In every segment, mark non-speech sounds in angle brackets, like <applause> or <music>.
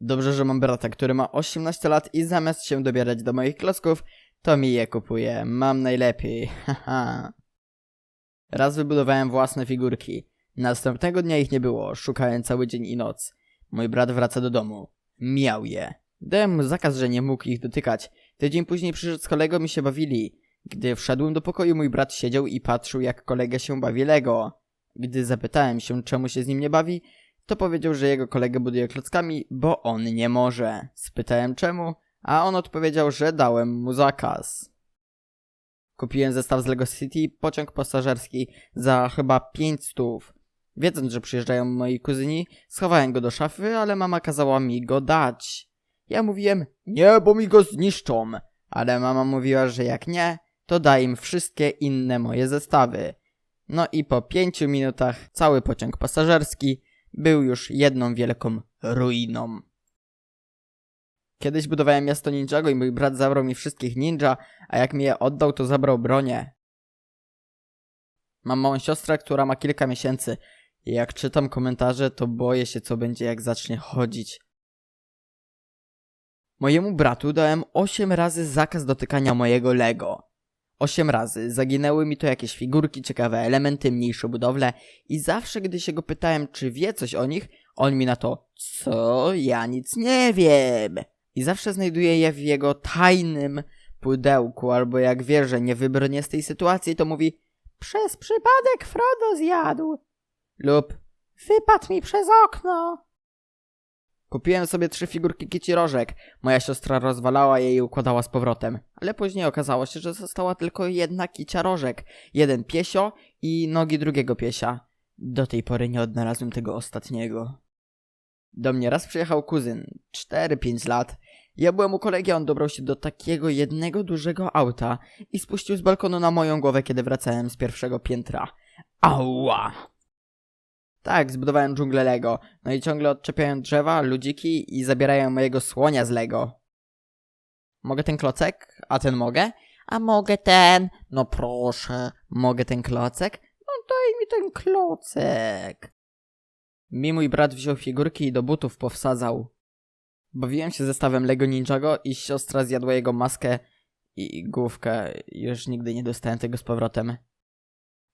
Dobrze, że mam brata, który ma 18 lat i zamiast się dobierać do moich klocków, to mi je kupuje. Mam najlepiej. <laughs> Haha. Raz wybudowałem własne figurki. Następnego dnia ich nie było. Szukałem cały dzień i noc. Mój brat wraca do domu. Miał je. Dałem mu zakaz, że nie mógł ich dotykać. Tydzień później przyszedł z kolegą i się bawili. Gdy wszedłem do pokoju, mój brat siedział i patrzył, jak kolega się bawi Lego. Gdy zapytałem się, czemu się z nim nie bawi, to powiedział, że jego kolega buduje klockami, bo on nie może. Spytałem czemu, a on odpowiedział, że dałem mu zakaz. Kupiłem zestaw z Lego City, pociąg pasażerski za chyba 5 stów. Wiedząc, że przyjeżdżają moi kuzyni, schowałem go do szafy, ale mama kazała mi go dać. Ja mówiłem, nie, bo mi go zniszczą. Ale mama mówiła, że jak nie, to daj im wszystkie inne moje zestawy. No i po pięciu minutach cały pociąg pasażerski był już jedną wielką ruiną. Kiedyś budowałem miasto Ninjago i mój brat zabrał mi wszystkich ninja, a jak mi je oddał, to zabrał bronię. Mam małą siostrę, która ma kilka miesięcy i jak czytam komentarze, to boję się, co będzie, jak zacznie chodzić. Mojemu bratu dałem 8 razy zakaz dotykania mojego Lego. 8 razy. Zaginęły mi to jakieś figurki, ciekawe elementy, mniejsze budowle i zawsze, gdy się go pytałem, czy wie coś o nich, on mi na to, co? Ja nic nie wiem. I zawsze znajduję je w jego tajnym pudełku, albo jak wie, że nie wybrnie z tej sytuacji, to mówi, przez przypadek Frodo zjadł. Lub, wypadł mi przez okno. Kupiłem sobie trzy figurki kici rożek. Moja siostra rozwalała je i układała z powrotem. Ale później okazało się, że została tylko jedna kicia rożek. Jeden piesio i nogi drugiego piesia. Do tej pory nie odnalazłem tego ostatniego. Do mnie raz przyjechał kuzyn, 4-5 lat. Ja byłem u kolegi, on dobrał się do takiego jednego dużego auta i spuścił z balkonu na moją głowę, kiedy wracałem z pierwszego piętra. Ała! Tak, zbudowałem dżunglę Lego. No i ciągle odczepiają drzewa, ludziki i zabierają mojego słonia z Lego. Mogę ten klocek? A ten mogę? A mogę ten? No proszę. Mogę ten klocek? No daj mi ten klocek. Mi mój brat wziął figurki i do butów powsadzał. Bawiłem się zestawem Lego Ninjago i siostra zjadła jego maskę i główkę. Już nigdy nie dostałem tego z powrotem.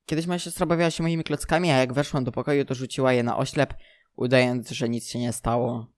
Kiedyś moja siostra bawiła się moimi klockami, a jak weszłam do pokoju, to rzuciła je na oślep, udając, że nic się nie stało.